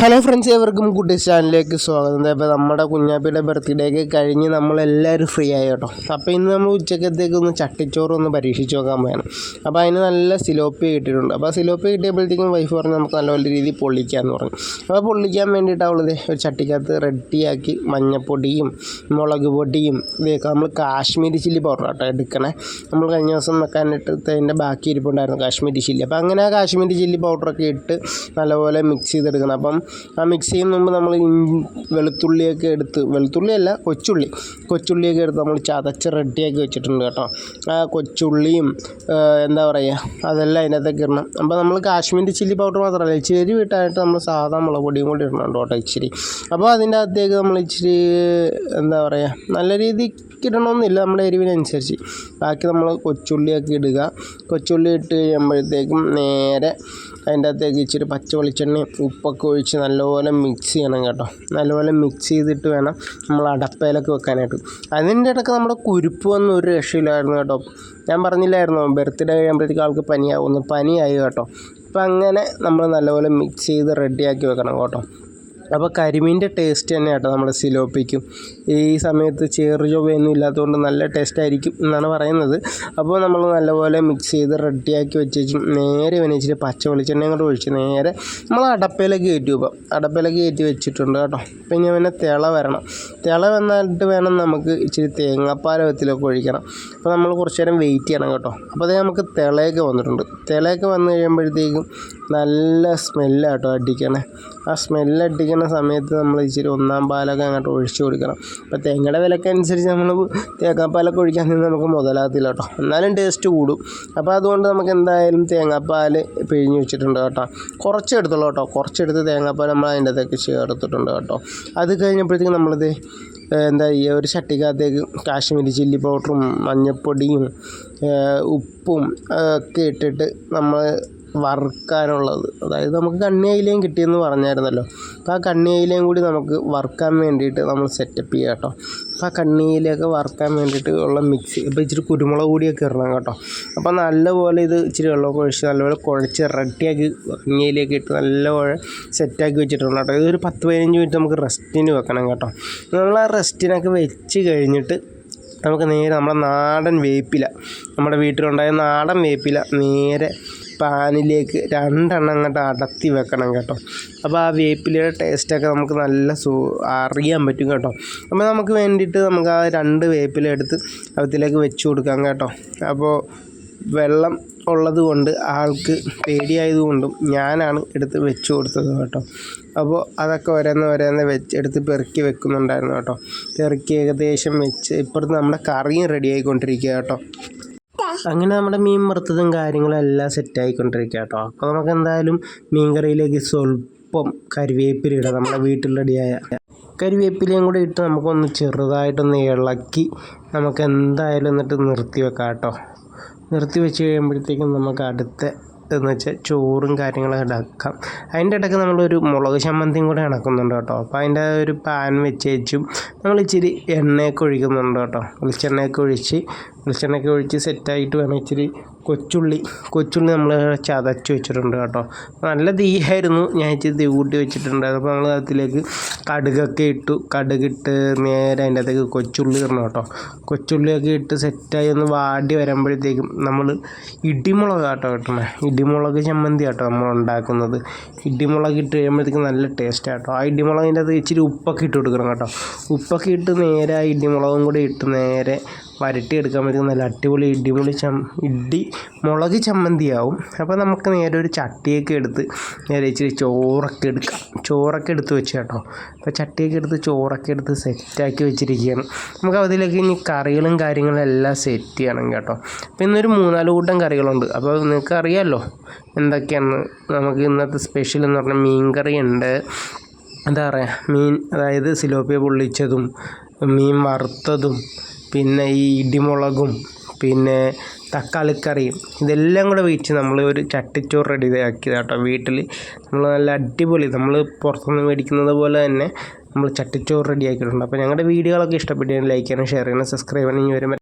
Hello friends ഏവർക്കും കുട്ടി ചാനലിലേക്ക് സ്വാഗതം. അപ്പോൾ നമ്മുടെ കുഞ്ഞാപ്പിയുടെ ബർത്ത്ഡേക്ക് കഴിഞ്ഞ് നമ്മളെല്ലാവരും ഫ്രീ ആയി കേട്ടോ. അപ്പോൾ ഇന്ന് നമ്മൾ ഉച്ചക്കത്തേക്ക് ഒന്ന് ചട്ടിച്ചോറ് ഒന്ന് പരീക്ഷിച്ച് നോക്കാൻ പോയാണ്. അപ്പോൾ അതിന് നല്ല സിലോപ്പി കിട്ടിയിട്ടുണ്ട്. അപ്പോൾ സിലോപ്പി കിട്ടിയപ്പോഴത്തേക്കും വൈഫ് പറഞ്ഞ് നമുക്ക് നല്ല നല്ല രീതിയിൽ പൊള്ളിക്കാമെന്ന് പറഞ്ഞു. അപ്പോൾ പൊള്ളിക്കാൻ വേണ്ടിയിട്ട് അവളത് ഒരു ചട്ടിക്കകത്ത് റെഡിയാക്കി മഞ്ഞപ്പൊടിയും മുളക് പൊടിയും ഇതൊക്കെ നമ്മൾ കാശ്മീരി ചില്ലി പൗഡർ കേട്ടോ എടുക്കണേ. നമ്മൾ കഴിഞ്ഞ ദിവസം വെക്കാനിട്ട് അതിന്റെ ബാക്കി ഇരിപ്പുണ്ടായിരുന്നു കാശ്മീരി ചില്ലി. അപ്പോൾ അങ്ങനെ ആ കാശ്മീരി ചില്ലി പൗഡറൊക്കെ ഇട്ട് നല്ലപോലെ മിക്സ് ചെയ്തെടുക്കണം. അപ്പം ആ മിക്സ് ചെയ്യുന്ന മുമ്പ് നമ്മൾ വെളുത്തുള്ളിയൊക്കെ എടുത്ത് വെളുത്തുള്ളിയല്ല കൊച്ചുള്ളി. കൊച്ചുള്ളിയൊക്കെ എടുത്ത് നമ്മൾ ചതച്ച് റെഡിയാക്കി വെച്ചിട്ടുണ്ട് കേട്ടോ. ആ കൊച്ചുള്ളിയും എന്താ പറയുക അതെല്ലാം അതിനകത്തേക്ക് ഇടണം. അപ്പോൾ നമ്മൾ കാശ്മീരി ചില്ലി പൗഡർ മാത്രമല്ല ഇച്ചിരി വിട്ടായിട്ട് നമ്മൾ സാധാ മുളക് പൊടിയും കൂടി ഇടണം കേട്ടോ ഇച്ചിരി. അപ്പോൾ അതിന്റെ അകത്തേക്ക് നമ്മൾ ഇച്ചിരി എന്താ പറയുക നല്ല രീതിക്ക് ഇടണമെന്നില്ല നമ്മുടെ എരിവിനനുസരിച്ച്. ബാക്കി നമ്മൾ കൊച്ചുള്ളിയൊക്കെ ഇടുക. കൊച്ചുള്ളി ഇട്ട് കഴിയുമ്പോഴത്തേക്കും നേരെ അതിന്റെ അകത്തേക്ക് ഇച്ചിരി പച്ച വെളിച്ചെണ്ണയും ഉപ്പൊക്കെ ഒഴിച്ച് നല്ലപോലെ മിക്സ് ചെയ്യണം കേട്ടോ. നല്ലപോലെ മിക്സ് ചെയ്തിട്ട് വേണം നമ്മൾ അടപ്പയിലൊക്കെ വെക്കാനായിട്ട്. അതിന്റെ ഇടയ്ക്ക് നമ്മുടെ കുരുപ്പ് വന്ന ഒരു രക്ഷയില്ലായിരുന്നു കേട്ടോ. ഞാൻ പറഞ്ഞില്ലായിരുന്നു ബർത്ത്ഡേ കഴിയുമ്പോഴത്തേക്ക് ആൾക്ക് പനിയാവുന്നു പനിയായി കേട്ടോ. അപ്പം അങ്ങനെ നമ്മൾ നല്ലപോലെ മിക്സ് ചെയ്ത് റെഡിയാക്കി വെക്കണം കേട്ടോ. അപ്പോൾ കരിമീന്റെ ടേസ്റ്റ് തന്നെ കേട്ടോ നമ്മുടെ സിലോപ്പിക്കും. ഈ സമയത്ത് ചേറ് ചൊവ്വയൊന്നും ഇല്ലാത്തതുകൊണ്ട് നല്ല ടേസ്റ്റ് ആയിരിക്കും എന്നാണ് പറയുന്നത്. അപ്പോൾ നമ്മൾ നല്ലപോലെ മിക്സ് ചെയ്ത് റെഡിയാക്കി വെച്ച് നേരെ ഇവനെ ഇച്ചിരി പച്ച വെളിച്ചെണ്ണയും കൂടെ ഒഴിച്ച് നേരെ നമ്മൾ അടപ്പയിലേക്ക് കയറ്റി വെക്കാം. അടപ്പയിലേക്ക് കയറ്റി വെച്ചിട്ടുണ്ട് കേട്ടോ. പിന്നെ തിള വരണം. തിള വന്നിട്ട് വേണം നമുക്ക് ഇച്ചിരി തേങ്ങാപ്പാൽ വെത്തിലൊക്കെ ഒഴിക്കണം. അപ്പോൾ നമ്മൾ കുറച്ച് നേരം വെയിറ്റ് ചെയ്യണം കേട്ടോ. അപ്പോൾ അതേ നമുക്ക് തിളയൊക്കെ വന്നിട്ടുണ്ട്. തിളയൊക്കെ വന്നു കഴിയുമ്പോഴത്തേക്കും നല്ല സ്മെല്ലാട്ടോ അടിക്കണേ. ആ സ്മെല്ല് അടിക്കുന്ന സമയത്ത് നമ്മൾ ഇച്ചിരി ഒന്നാം പാലൊക്കെ അങ്ങോട്ട് ഒഴിച്ചു കൊടുക്കണം. അപ്പോൾ തേങ്ങയുടെ വിലക്കനുസരിച്ച് നമ്മൾ തേങ്ങാപ്പാലൊക്കെ ഒഴിക്കാൻ നിന്ന് നമുക്ക് മുതലാകത്തില്ല കേട്ടോ. എന്നാലും ടേസ്റ്റ് കൂടും. അപ്പോൾ അതുകൊണ്ട് നമുക്ക് എന്തായാലും തേങ്ങാപ്പാൽ പിഴിഞ്ഞ് വെച്ചിട്ടുണ്ട് കേട്ടോ. കുറച്ച് എടുത്തുള്ളൂ കേട്ടോ. കുറച്ചെടുത്ത് തേങ്ങാപ്പാൽ നമ്മൾ അതിന്റെ അകത്തേക്ക് ചേർത്തിട്ടുണ്ട് കേട്ടോ. അത് കഴിഞ്ഞപ്പോഴത്തേക്കും നമ്മളിത് എന്താ ഈ ഒരു ചട്ടിക്കകത്തേക്ക് കാശ്മീരി ചില്ലി പൗഡറും മഞ്ഞൾപ്പൊടിയും ഉപ്പും ഒക്കെ ഇട്ടിട്ട് നമ്മൾ വറുക്കാനുള്ളത്. അതായത് നമുക്ക് കണ്ണി അയിലയും കിട്ടിയെന്ന് പറഞ്ഞായിരുന്നല്ലോ. അപ്പോൾ ആ കണ്ണി അയിലയും കൂടി നമുക്ക് വറുക്കാൻ വേണ്ടിയിട്ട് നമ്മൾ സെറ്റപ്പ് ചെയ്യുക കേട്ടോ. അപ്പോൾ ആ കണ്ണി അയിലയൊക്കെ വറുക്കാൻ വേണ്ടിയിട്ട് ഉള്ള മിക്സ് ഇപ്പോൾ ഇച്ചിരി കുരുമുളക് പൊടിയൊക്കെ ഇടണം കേട്ടോ. അപ്പോൾ നല്ലപോലെ ഇത് ഇച്ചിരി വെള്ളമൊക്കെ ഒഴിച്ച് നല്ലപോലെ കുഴച്ച് റെഡിയാക്കി കണ്ണി അയിലയൊക്കെ ഇട്ട് നല്ലപോലെ സെറ്റാക്കി വെച്ചിട്ടുണ്ട് കേട്ടോ. ഇതൊരു പത്ത് പതിനഞ്ച് മിനിറ്റ് നമുക്ക് റെസ്റ്റിന് വെക്കണം കേട്ടോ. നമ്മൾ ആ റെസ്റ്റിനൊക്കെ വെച്ച് കഴിഞ്ഞിട്ട് നമുക്ക് നേരെ നമ്മുടെ നാടൻ വേപ്പില നമ്മുടെ വീട്ടിലുണ്ടായ നാടൻ വേപ്പില നേരെ പാനിലേക്ക് രണ്ടെണ്ണം അങ്ങോട്ട് അടത്തി വെക്കണം കേട്ടോ. അപ്പോൾ ആ വേപ്പിലയുടെ ടേസ്റ്റൊക്കെ നമുക്ക് നല്ല സു അറിയാൻ പറ്റും കേട്ടോ. അപ്പോൾ നമുക്ക് വേണ്ടിയിട്ട് നമുക്ക് ആ രണ്ട് വേപ്പില എടുത്ത് അതിലേക്ക് വെച്ച് കൊടുക്കാം കേട്ടോ. അപ്പോൾ വെള്ളം ഉള്ളത് കൊണ്ട് ആൾക്ക് പേടിയായതുകൊണ്ടും ഞാനാണ് എടുത്ത് വെച്ച് കൊടുത്തത് കേട്ടോ. അപ്പോൾ അതൊക്കെ ഓരോന്ന് ഓരോന്ന് വെച്ച് എടുത്ത് പെറുക്കി വെക്കുന്നുണ്ടായിരുന്നു കേട്ടോ. പെറുക്കി ഏകദേശം വെച്ച് ഇപ്പുറത്ത് നമ്മുടെ കറിയും റെഡി ആയിക്കൊണ്ടിരിക്കുക കേട്ടോ. അങ്ങനെ നമ്മുടെ മീൻ വറുത്തതും കാര്യങ്ങളും എല്ലാം സെറ്റായിക്കൊണ്ടിരിക്കുക കേട്ടോ അപ്പോൾ നമുക്ക് എന്തായാലും മീൻ കറിയിലേക്ക് സ്വല്പം കരിവേപ്പില ഇടാം. നമ്മുടെ വീട്ടിൽ റെഡിയായ കരിവേപ്പിലയും കൂടി ഇട്ട് നമുക്കൊന്ന് ചെറുതായിട്ടൊന്ന് ഇളക്കി നമുക്ക് എന്തായാലും എന്നിട്ട് നിർത്തി വെക്കാം കേട്ടോ നിർത്തി വെച്ച് കഴിയുമ്പോഴത്തേക്കും നമുക്ക് അടുത്ത എന്ന് വെച്ചാൽ ചോറും കാര്യങ്ങളൊക്കെ ഉണ്ടാക്കാം. അതിന്റെ ഇടയ്ക്ക് നമ്മളൊരു മുളക് ചമ്മന്തിയും കൂടെ ഇണക്കുന്നുണ്ട് കേട്ടോ. അപ്പോൾ അതിന്റെ ഒരു പാൻ വെച്ച് വെച്ചും നമ്മൾ ഇച്ചിരി എണ്ണയൊക്കെ ഒഴിക്കുന്നുണ്ട് കേട്ടോ. വെളിച്ചെണ്ണയൊക്കെ ഒഴിച്ച് വെളിച്ചെണ്ണയൊക്കെ ഒഴിച്ച് സെറ്റായിട്ട് വേണം ഇച്ചിരി കൊച്ചുള്ളി കൊച്ചുള്ളി നമ്മൾ ചതച്ച് വെച്ചിട്ടുണ്ട് കേട്ടോ. നല്ല തീയായിരുന്നു. ഞാൻ ഇച്ചിരി തീ കൂട്ടി വെച്ചിട്ടുണ്ടായിരുന്നു. അപ്പോൾ നമ്മൾ അതിലേക്ക് കടുകൊക്കെ ഇട്ടു. കടുകിട്ട് നേരെ അതിന്റെ അകത്തേക്ക് കൊച്ചുള്ളി ഇടണം കേട്ടോ. കൊച്ചുള്ളിയൊക്കെ ഇട്ട് സെറ്റായി ഒന്ന് വാടി വരുമ്പോഴത്തേക്കും നമ്മൾ ഇടിമുളക് കേട്ടോ കിട്ടണേ ഇടിമുളക് ചമ്മന്തി ആട്ടോ നമ്മൾ ഉണ്ടാക്കുന്നത്. ഇടിമുളക് ഇട്ട് കഴിയുമ്പോഴത്തേക്കും നല്ല ടേസ്റ്റ് ആട്ടോ. ആ ഇടിമുളകിന്റെ അത് ഇച്ചിരി ഉപ്പൊക്കെ ഇട്ട് കൊടുക്കണം കേട്ടോ. ഉപ്പൊക്കെ ഇട്ട് നേരെ ആ ഇടിമുളകും കൂടി ഇട്ട് നേരെ വരട്ടിയെടുക്കാൻ പറ്റും. നല്ല അടിപൊളി ഇടിമുളി ചം ഇടി മുളക് ചമ്മന്തിയാവും. അപ്പോൾ നമുക്ക് നേരെ ഒരു ചട്ടിയൊക്കെ എടുത്ത് നേരെ ഇച്ചിരി ചോറൊക്കെ എടുക്കാം. ചോറൊക്കെ എടുത്ത് വെച്ച് കേട്ടോ അപ്പോൾ ചട്ടിയൊക്കെ എടുത്ത് ചോറൊക്കെ എടുത്ത് സെറ്റാക്കി വെച്ചിരിക്കുകയാണ്. നമുക്ക് അതിലേക്ക് ഇനി കറികളും കാര്യങ്ങളും എല്ലാം സെറ്റ് ചെയ്യണം കേട്ടോ. അപ്പോൾ ഇന്നൊരു മൂന്നാൽ കൂട്ടം കറികളുണ്ട്. അപ്പോൾ നിങ്ങൾക്ക് അറിയാമല്ലോ എന്തൊക്കെയാണ്? നമുക്ക് ഇന്നത്തെ സ്പെഷ്യൽ എന്ന് പറഞ്ഞാൽ മീൻ കറി ഉണ്ട്. എന്താ പറയുക മീൻ അതായത് സിലോപ്പിയ പൊള്ളിച്ചതും മീൻ വറുത്തതും പിന്നെ ഈ ഇടിമുളകും പിന്നെ തക്കാളിക്കറിയും ഇതെല്ലാം കൂടെ വെച്ച് നമ്മൾ ഒരു ചട്ടിച്ചോറ് റെഡി ആക്കിയതാണ് കേട്ടോ വീട്ടിൽ നമ്മൾ നല്ല അടിപൊളി നമ്മൾ പുറത്തുനിന്ന് മേടിക്കുന്നത് പോലെ തന്നെ നമ്മൾ ചട്ടിച്ചോറ് റെഡി ആക്കിയിട്ടുണ്ട്. അപ്പോൾ ഞങ്ങളുടെ വീഡിയോകളൊക്കെ ഇഷ്ടപ്പെട്ടു ലൈക്ക് ചെയ്യണം ഷെയർ ചെയ്യണം സബ്സ്ക്രൈബ് ചെയ്യണം ഇനി വരുമ്പോൾ